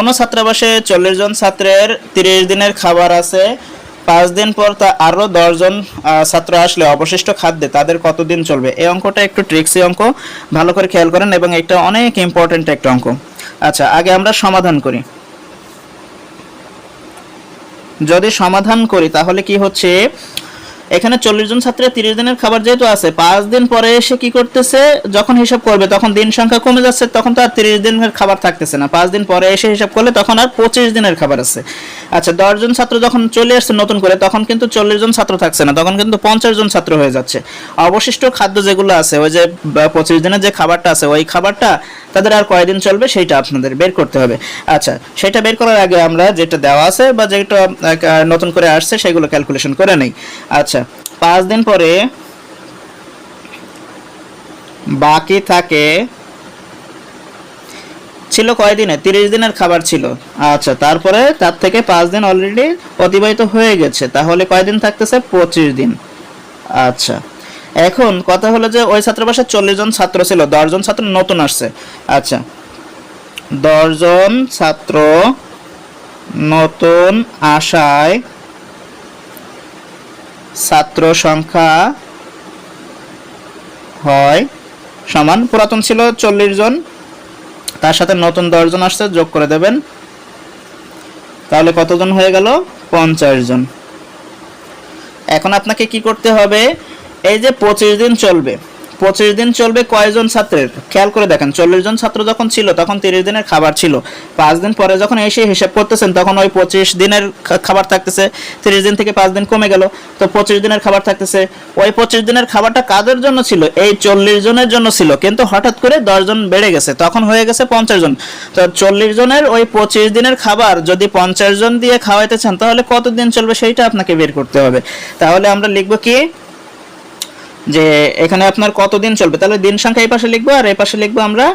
কোনো ছাত্রাবাসে চল্লিশ জন ছাত্রের তিরিশ দিনের খাবার আছে, পাঁচ দিন পর তা আরও দশজন ছাত্র আসলে অবশিষ্ট খাদ্যে তাদের কতদিন চলবে? এই অঙ্কটা একটু ট্রিক্সি অঙ্ক, ভালো করে খেয়াল করেন এবং এটা অনেক ইম্পর্ট্যান্ট একটা অঙ্ক। আচ্ছা আগে আমরা সমাধান করি। যদি সমাধান করি, তাহলে কি হচ্ছে? এখানে চল্লিশ জন ছাত্রের তিরিশ দিনের খাবার যেহেতু আছে, পাঁচ দিন পরে এসে কি করতেছে? যখন হিসাব করবে, তখন দিন সংখ্যা কমে যাচ্ছে, তখন তো আর তিরিশ দিনের খাবার থাকতেছে না। পাঁচ দিন পরে এসে হিসাব করলে তখন আর পঁচিশ দিনের খাবার আছে। আচ্ছা দশ জন ছাত্র যখন চলে আসছে নতুন করে, তখন কিন্তু চল্লিশ জন ছাত্র থাকছে না, তখন কিন্তু পঞ্চাশ জন ছাত্র হয়ে যাচ্ছে। অবশিষ্ট খাদ্য যেগুলো আছে, ওই যে পঁচিশ দিনের যে খাবারটা আছে, ওই খাবারটা তাদের আর কয়দিন চলবে সেইটা আপনাদের বের করতে হবে। আচ্ছা সেটা বের করার আগে আমরা যেটা দেওয়া আছে বা যেটা নতুন করে আসছে, সেগুলো ক্যালকুলেশন করে নেই। আচ্ছা পাঁচ দিন পরে বাকি থাকে, ছিল কয়দিনে তিরিশ দিনের খাবার ছিল। আচ্ছা তারপরে তার থেকে পাঁচ দিন অলরেডি অতিবাহিত হয়ে গেছে। তাহলে কয়দিন থাকতেছে? পঁচিশ দিন। আচ্ছা এখন কথা হলো যে ওই ছাত্রাবাসে চল্লিশ জন ছাত্র ছিল দশজন ছাত্র নতুন আসছে। আচ্ছা দশজন ছাত্র নতুন আসায় ছাত্র সংখ্যা হয় সমান। পুরাতন ছিল চল্লিশ জন। তার সাথে নতুন দশজন আসছে, যোগ করে দেবেন। তাহলে কতজন হয়ে গেল? পঞ্চাশ জন। এখন আপনাকে কি করতে হবে? এই যে পঁচিশ দিন চলবে পঁচিশ দিন চলবে কয়জন ছাত্রের? খেয়াল করে দেখেন, চল্লিশ জন ছাত্র যখন ছিল, তখন তিরিশ দিনের খাবার ছিল। পাঁচ দিন পরে যখন এসে হিসাব করতেছেন, তখন ওই পঁচিশ দিনের খাবার থাকতেছে। তিরিশ দিন থেকে পাঁচ দিন কমে গেল। তো পঁচিশ দিনের খাবার থাকতেছে। ওই পঁচিশ দিনের খাবারটা কাদের জন্য ছিল? এই চল্লিশ জনের জন্য ছিল। কিন্তু হঠাৎ করে দশজন বেড়ে গেছে। তখন হয়ে গেছে পঞ্চাশ জন। তো চল্লিশ জনের ওই পঁচিশ দিনের খাবার যদি পঞ্চাশ জন দিয়ে খাওয়াইতে চান, তাহলে কতদিন চলবে সেইটা আপনাকে বের করতে হবে। তাহলে আমরা লিখব কি? যে এখানে আপনার কতদিন চলবে? তাহলে দিন সংখ্যা এই পাশে লিখব আর এই পাশে লিখব আমরা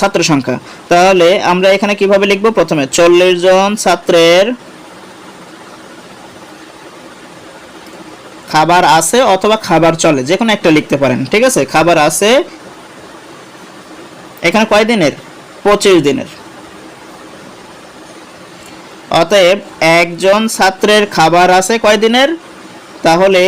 ছাত্র সংখ্যা। তাহলে আমরা এখানে কীভাবে লিখব? প্রথমে চল্লিশ জন ছাত্রের খাবার আছে অথবা খাবার চলে, যে কোনো একটা লিখতে পারেন, ঠিক আছে? খাবার আছে এখানে কয় দিনের? পঁচিশ দিনের। অতএব একজন ছাত্রের খাবার আছে কয় দিনের? তাহলে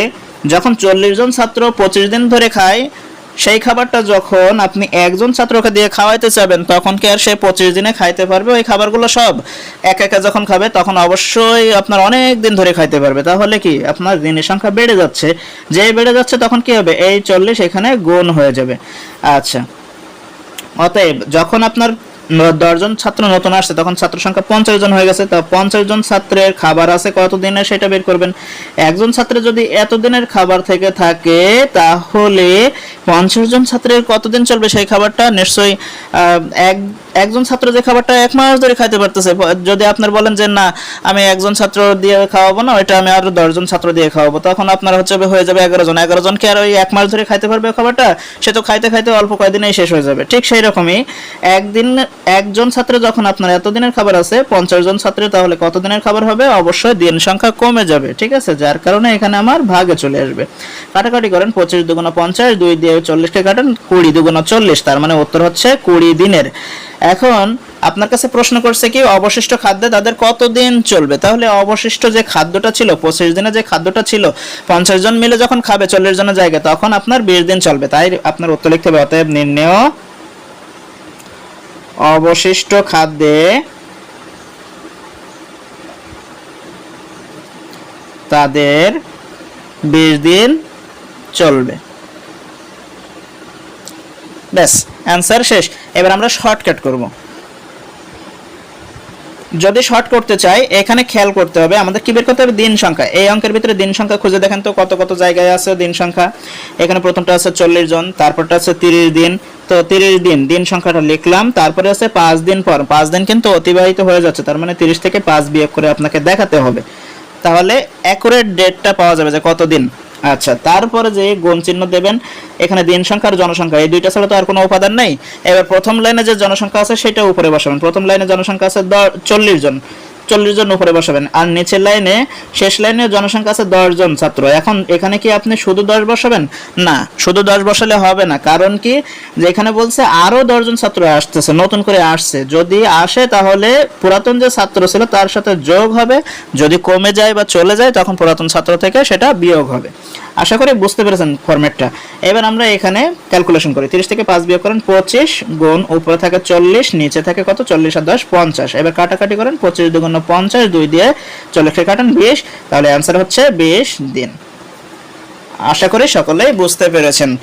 যখন চল্লিশ জন ছাত্র পঁচিশ দিন ধরে খায়, সেই খাবারটা যখন আপনি একজন ছাত্রকে দিয়ে খাওয়াইতে চাবেন, তখন কি আর সে পঁচিশ দিনে খাইতে পারবে? ওই খাবারগুলো সব এক একা যখন খাবে, তখন অবশ্যই আপনার অনেক দিন ধরে খাইতে পারবে। তাহলে কি আপনার দিনের সংখ্যা বেড়ে যাচ্ছে? যেই বেড়ে যাচ্ছে, তখন কি হবে? এই চল্লিশ এখানে গুণ হয়ে যাবে। আচ্ছা। অতএব যখন আপনার দশজন ছাত্র নতুন আসছে, তখন ছাত্র সংখ্যা পঞ্চাশ জন হয়ে গেছে। তা পঞ্চাশ জন ছাত্রের খাবার আছে কত দিনের সেটা বের করবেন? একজন ছাত্রের যদি এতদিনের খাবার থেকে থাকে, তাহলে পঞ্চাশ জন ছাত্রের কতদিন চলবে সেই খাবারটা? নিশ্চয়ই এক, একজন ছাত্র যে খাবারটা এক মাস ধরে খাইতে পারতেছে যদি আপনার বলেন যে, না, আমি একজন ছাত্র দিয়ে খাওয়াবো না, ওইটা আমি আরও দশজন ছাত্র দিয়ে খাওয়াবো, তখন আপনার হচ্ছে হয়ে যাবে এগারো জন। এগারো জন কি আর ওই এক মাস ধরে খাইতে পারবে খাবারটা? সে তো খাইতে খাইতে অল্প কয়েকদিনেই শেষ হয়ে যাবে। ঠিক সেই রকমই একদিন একজন ছাত্রে যখন আপনার এতদিনের খাবার আছে, পঞ্চাশ জন ছাত্রে, তাহলে কত দিনের খাবার হবে? অবশ্যই দিন সংখ্যা কমে যাবে, ঠিক আছে? যার কারণে এখানে আমার ভাগে চলে আসবে। কাটাকাটি করেন, পঁচিশ দুগুণ পঞ্চাশ, দুই দিয়ে চল্লিশকে কাটেন, কুড়ি দুগুণ চল্লিশ, তার মানে উত্তর হচ্ছে কুড়ি দিনের। এখন আপনার কাছে প্রশ্ন করছে কি, অবশিষ্ট খাদ্যে তাদের কতদিন চলবে? তাহলে অবশিষ্ট যে খাদ্যটা ছিল, পঁচিশ দিনে যে খাদ্যটা ছিল, পঞ্চাশ জন মিলে যখন খাবে চল্লিশ জনের জায়গায়, তখন আপনার বিশ দিন চলবে। তাই আপনার উত্তর লিখতে হবে, অতএব নির্ণেয় অবশিষ্ট খাদ্যে তাদের বিশ দিন চলবে। ব্যাস অ্যান্সার শেষ। এবার আমরা শর্টকাট করব। যদি শর্ট করতে চাই, এখানে খেয়াল করতে হবে, আমাদের কি বের করতে হবে? দিন সংখ্যা। এই অঙ্কের ভিতরে দিন সংখ্যা খুঁজে দেখেন তো, কত কত জায়গায় আছে দিন সংখ্যা। এখানে প্রথমটা আছে চল্লিশ জন, তারপরটা আছে তিরিশ দিন তো তিরিশ দিন দিন সংখ্যাটা লিখলাম, তারপরে আছে পাঁচ দিন পর, পাঁচ দিন কিন্তু অতিবাহিত হয়ে যাচ্ছে, তার মানে তিরিশ থেকে পাঁচ বিয়োগ করে আপনাকে দেখাতে হবে। তাহলে অ্যাকুরেট ডেটটা পাওয়া যাবে যে কতদিন আচ্ছা তারপরে যে গুণ চিহ্ন দেবেন, এখানে দিন সংখ্যা আর জনসংখ্যা, এই দুইটা ছাড়া তো আর কোনো উপাদান নেই। এবার প্রথম লাইনে যে জনসংখ্যা আছে সেটা উপরে বসাবেন। প্রথম লাইনে জনসংখ্যা আছে চল্লিশ জন। চল্লিশ জন উপরে বসাবেন। আর নিচের লাইনে, শেষ লাইনে জনসংখ্যা আছে জন ছাত্র। এখন এখানে কি আপনি শুধু দশ বসাবেন? না, শুধু দশ বসালে হবে না। কারণ কি? যে এখানে বলছে আরও দশজন ছাত্র আসতেছে, নতুন করে আসছে। যদি আসে তাহলে পুরাতন যে ছাত্র ছিল তার সাথে যোগ হবে। যদি কমে যায় বা চলে যায়, তখন পুরাতন ছাত্র থেকে সেটা বিয়োগ হবে। আশা করি বুঝতে পেরেছেন ফরম্যাটটা। এবার আমরা এখানে ক্যালকুলেশন করি। তিরিশ থেকে পাঁচ বিয়োগ করেন পঁচিশ গুণ উপরে থাকে চল্লিশ, নিচে থাকে কত? চল্লিশ আর দশ, পঞ্চাশ। এবার কাটাকাটি করেন পঁচিশ দুগুণ পঞ্চাশ, দুই দিয়ে চল্লিশে কাটান বিশ। তাহলে অ্যান্সার হচ্ছে বিশ দিন। আশা করি সকলেই বুঝতে পেরেছেন।